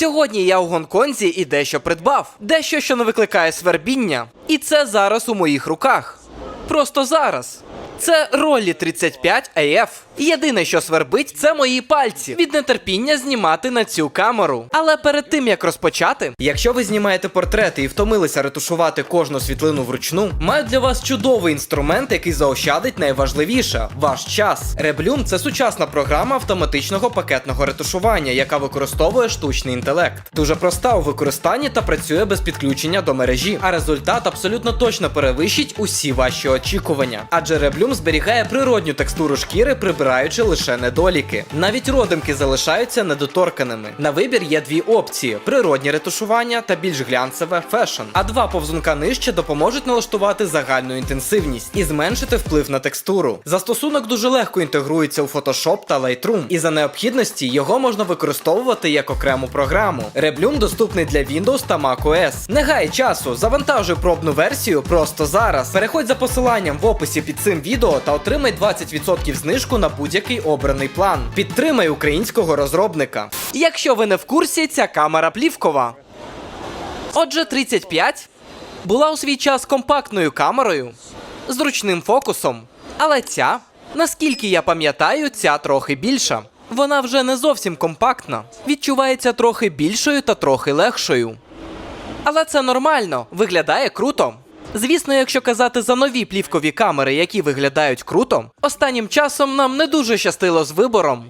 Сьогодні я у Гонконзі і дещо придбав. Дещо, що не викликає свербіння. І це зараз у моїх руках. Просто зараз. Це ролі 35 AF. Єдине, що свербить, це мої пальці від нетерпіння знімати на цю камеру. Але перед тим як розпочати, якщо ви знімаєте портрети і втомилися ретушувати кожну світлину вручну, маю для вас чудовий інструмент, який заощадить найважливіше ваш час. Реблюм це сучасна програма автоматичного пакетного ретушування, яка використовує штучний інтелект. Дуже проста у використанні та працює без підключення до мережі. А результат абсолютно точно перевищить усі ваші очікування. Адже Реблюм зберігає природню текстуру шкіри, прибираючи лише недоліки. Навіть родимки залишаються недоторканими. На вибір є дві опції: природнє ретушування та більш глянцеве фешн. А два повзунка нижче допоможуть налаштувати загальну інтенсивність і зменшити вплив на текстуру. Застосунок дуже легко інтегрується у Photoshop та Lightroom, і за необхідності його можна використовувати як окрему програму. Реблюм доступний для Windows та macOS. Не гай часу, завантажуй пробну версію просто зараз. Переходь за посиланням в описі під цим відео та отримай 20% знижку на будь-який обраний план. Підтримай українського розробника. Якщо ви не в курсі, ця камера плівкова. Отже, 35 була у свій час компактною камерою з ручним фокусом. Але ця, наскільки я пам'ятаю, ця трохи більша. Вона вже не зовсім компактна, відчувається трохи більшою та трохи легшою. Але це нормально, виглядає круто. Звісно, якщо казати за нові плівкові камери, які виглядають круто, останнім часом нам не дуже щастило з вибором.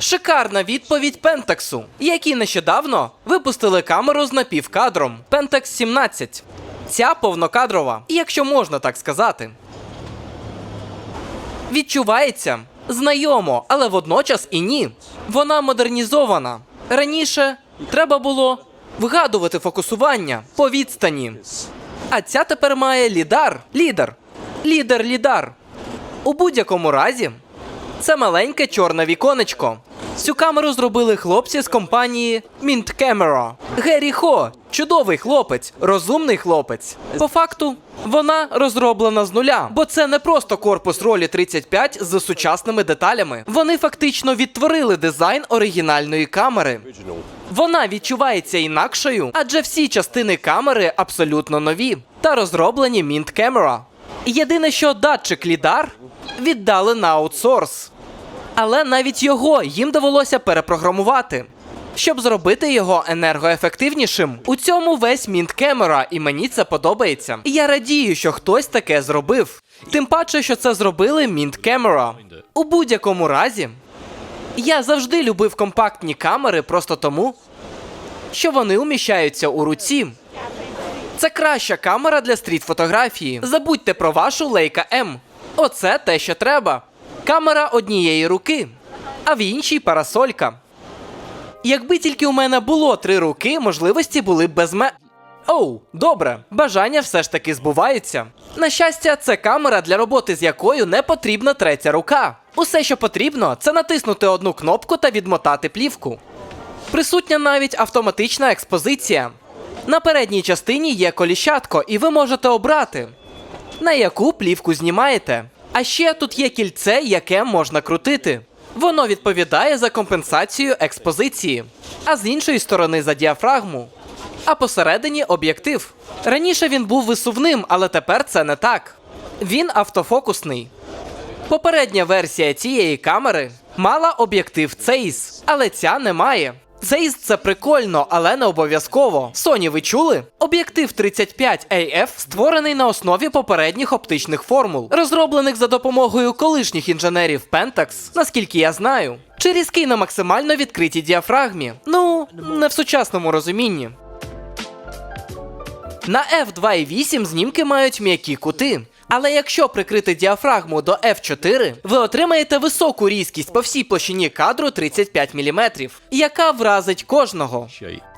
Шикарна відповідь Пентаксу, які нещодавно випустили камеру з напівкадром Pentax 17. Ця повнокадрова, якщо можна так сказати. Відчувається знайомо, але водночас і ні. Вона модернізована. Раніше треба було вгадувати фокусування по відстані. А ця тепер має лідар. Лідер. Лідер лідар. У будь-якому разі, це маленьке чорне віконечко. Цю камеру зробили хлопці з компанії Mint Camera. Геррі Хо, чудовий хлопець, розумний хлопець. По факту, вона розроблена з нуля, бо це не просто корпус ролі 35 з сучасними деталями. Вони фактично відтворили дизайн оригінальної камери. Вона відчувається інакшою, адже всі частини камери абсолютно нові та розроблені Mint Camera. Єдине, що датчик лідар віддали на аутсорс. Але навіть його їм довелося перепрограмувати. Щоб зробити його енергоефективнішим, у цьому весь Mint Camera, і мені це подобається. І я радію, що хтось таке зробив. Тим паче, що це зробили Mint Camera. У будь-якому разі, я завжди любив компактні камери просто тому, що вони уміщаються у руці. Це краща камера для стріт-фотографії. Забудьте про вашу Leica M. Оце те, що треба. Камера однієї руки, а в іншій парасолька. Якби тільки у мене було три руки, можливості були б без ме. Оу, добре, бажання все ж таки збуваються. На щастя, це камера, для роботи з якою не потрібна третя рука. Усе, що потрібно, це натиснути одну кнопку та відмотати плівку. Присутня навіть автоматична експозиція. На передній частині є коліщатко, і ви можете обрати, на яку плівку знімаєте. А ще тут є кільце, яке можна крутити. Воно відповідає за компенсацію експозиції, а з іншої сторони за діафрагму. А посередині об'єктив. Раніше він був висувним, але тепер це не так. Він автофокусний. Попередня версія цієї камери мала об'єктив Zeiss, але ця не має. Zeiss – це прикольно, але не обов'язково. Sony ви чули? Об'єктив 35 AF створений на основі попередніх оптичних формул, розроблених за допомогою колишніх інженерів Pentax, наскільки я знаю. Чи різкий на максимально відкритій діафрагмі? Ну, не в сучасному розумінні. На f2.8 знімки мають м'які кути. Але якщо прикрити діафрагму до f4, ви отримаєте високу різкість по всій площині кадру 35 мм, яка вразить кожного.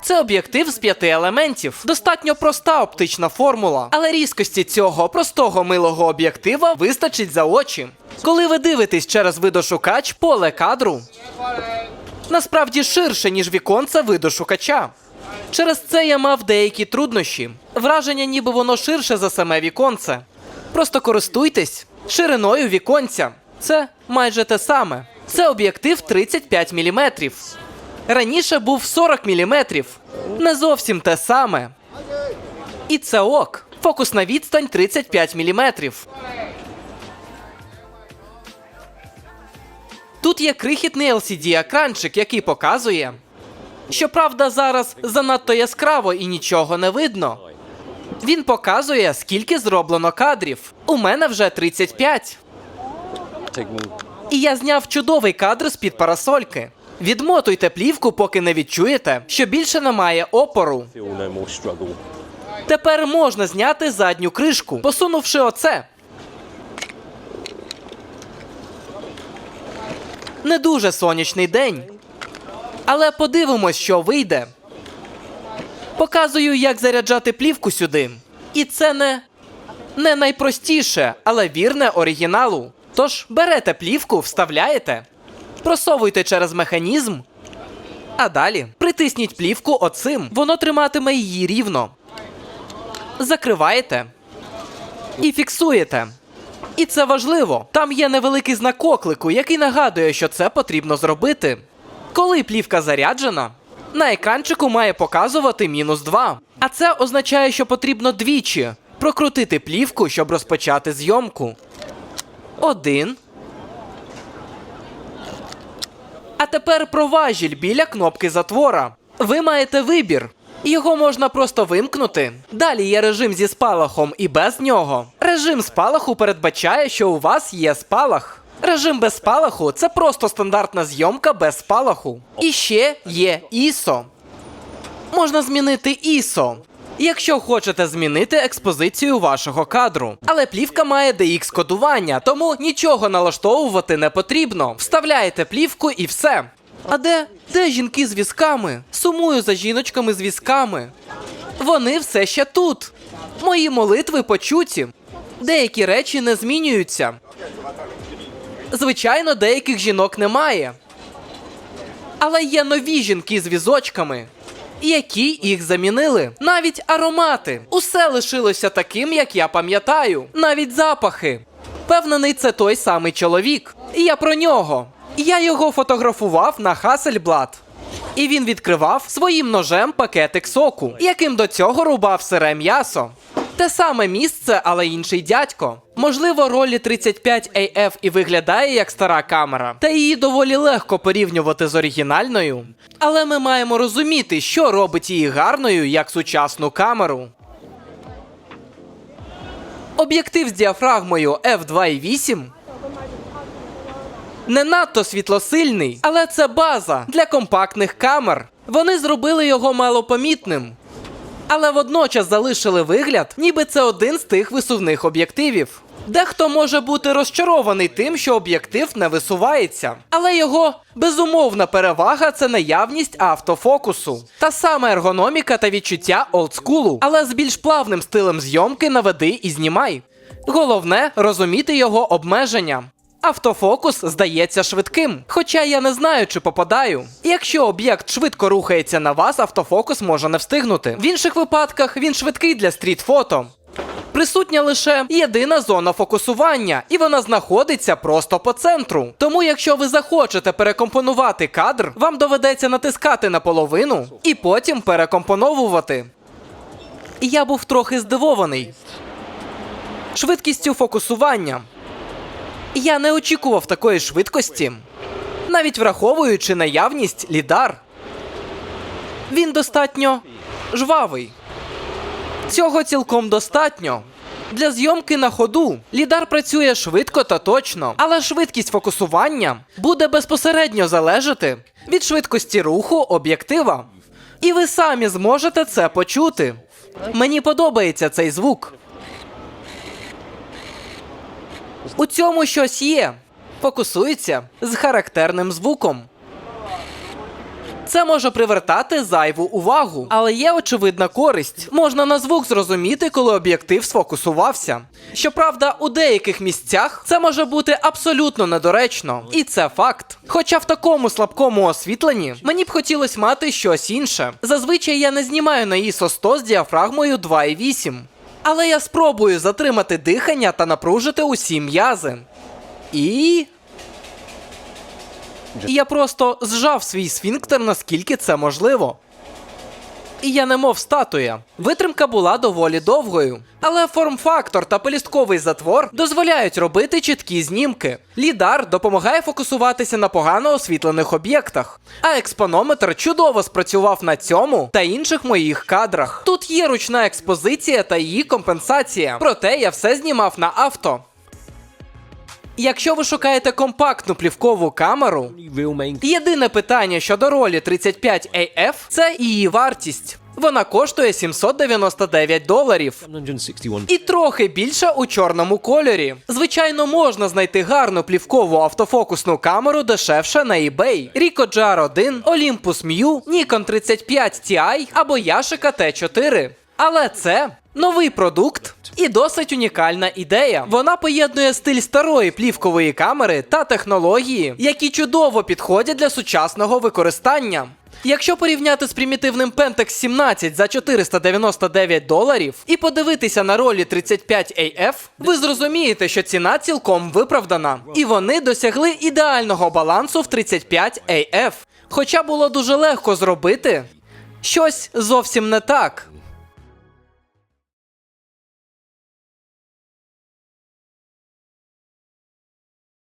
Це об'єктив з п'яти елементів. Достатньо проста оптична формула, але різкості цього простого милого об'єктива вистачить за очі. Коли ви дивитесь через видошукач, поле кадру насправді ширше, ніж віконце видошукача. Через це я мав деякі труднощі. Враження, ніби воно ширше за саме віконце. Просто користуйтесь шириною віконця. Це майже те саме. Це об'єктив 35 мм. Раніше був 40 мм. Не зовсім те саме. І це ок. Фокусна відстань 35 мм. Тут є крихітний LCD-екранчик, який показує. Щоправда, зараз занадто яскраво і нічого не видно. Він показує, скільки зроблено кадрів. У мене вже 35. І я зняв чудовий кадр з-під парасольки. Відмотуйте плівку, поки не відчуєте, що більше немає опору. Тепер можна зняти задню кришку, посунувши оце. Не дуже сонячний день. Але подивимось, що вийде. Показую, як заряджати плівку сюди. І це не, не найпростіше, але вірне оригіналу. Тож берете плівку, вставляєте, просовуйте через механізм. А далі притисніть плівку оцим. Воно триматиме її рівно закриваєте і фіксуєте. І це важливо. Там є невеликий знак оклику, який нагадує, що це потрібно зробити. Коли плівка заряджена, на екранчику має показувати мінус 2. А це означає, що потрібно двічі прокрутити плівку, щоб розпочати зйомку. Один. А тепер про важіль біля кнопки затвора. Ви маєте вибір. Його можна просто вимкнути. Далі є режим зі спалахом і без нього. Режим спалаху передбачає, що у вас є спалах. Режим без спалаху це просто стандартна зйомка без спалаху. І ще є ISO. Можна змінити ISO, якщо хочете змінити експозицію вашого кадру. Але плівка має DX-кодування, тому нічого налаштовувати не потрібно. Вставляєте плівку і все. А де? Де жінки з візками? Сумую за жіночками з візками. Вони все ще тут. Мої молитви почуті. Деякі речі не змінюються. Звичайно, деяких жінок немає. Але є нові жінки з візочками, які їх замінили. Навіть аромати. Усе лишилося таким, як я пам'ятаю. Навіть запахи. Впевнений, це той самий чоловік. І я про нього. Я його фотографував на Hasselblad. І він відкривав своїм ножем пакетик соку, яким до цього рубав сире м'ясо. Те саме місце, але інший дядько. Можливо, ролі 35 AF і виглядає як стара камера, та її доволі легко порівнювати з оригінальною. Але ми маємо розуміти, що робить її гарною як сучасну камеру. Об'єктив з діафрагмою f2.8 не надто світлосильний, але це база для компактних камер. Вони зробили його малопомітним. Але водночас залишили вигляд, ніби це один з тих висувних об'єктивів. Дехто може бути розчарований тим, що об'єктив не висувається, але його безумовна перевага це наявність автофокусу. Та сама ергономіка та відчуття олдскулу, але з більш плавним стилем зйомки наведи і знімай. Головне розуміти його обмеження. Автофокус здається швидким, хоча я не знаю, чи попадаю. Якщо об'єкт швидко рухається на вас, автофокус може не встигнути. В інших випадках він швидкий для стріт-фото. Присутня лише єдина зона фокусування, і вона знаходиться просто по центру. Тому, якщо ви захочете перекомпонувати кадр, вам доведеться натискати на половину і потім перекомпоновувати. Я був трохи здивований. Швидкістю фокусування. Я не очікував такої швидкості, навіть враховуючи наявність лідар. Він достатньо жвавий. Цього цілком достатньо. Для зйомки на ходу лідар працює швидко та точно, але швидкість фокусування буде безпосередньо залежати від швидкості руху об'єктива. І ви самі зможете це почути. Мені подобається цей звук. У цьому щось є. Фокусується з характерним звуком. Це може привертати зайву увагу, але є очевидна користь. Можна на звук зрозуміти, коли об'єктив сфокусувався. Щоправда, у деяких місцях це може бути абсолютно недоречно, і це факт. Хоча в такому слабкому освітленні мені б хотілося мати щось інше. Зазвичай я не знімаю на ISO 100 з діафрагмою 2.8. Але я спробую затримати дихання та напружити усі м'язи. І І я просто зжав свій сфінктер, наскільки це можливо. І я немов статуя. Витримка була доволі довгою. Але форм-фактор та пелістковий затвор дозволяють робити чіткі знімки. Лідар допомагає фокусуватися на погано освітлених об'єктах. А експонометр чудово спрацював на цьому та інших моїх кадрах. Тут є ручна експозиція та її компенсація. Проте я все знімав на авто. Якщо ви шукаєте компактну плівкову камеру, Єдине питання щодо ролі 35 AF – це її вартість. Вона коштує 799 доларів. І трохи більше у чорному кольорі. Звичайно, можна знайти гарну плівкову автофокусну камеру дешевше на eBay. Ricoh GR1, Olympus Mew, Nikon 35 Ti або Yashica T4. Але це новий продукт і досить унікальна ідея. Вона поєднує стиль старої плівкової камери та технології, які чудово підходять для сучасного використання. Якщо порівняти з примітивним Pentax 17 за 499 доларів і подивитися на ролі 35 AF, ви зрозумієте, що ціна цілком виправдана. І вони досягли ідеального балансу в 35 AF. Хоча було дуже легко зробити щось зовсім не так.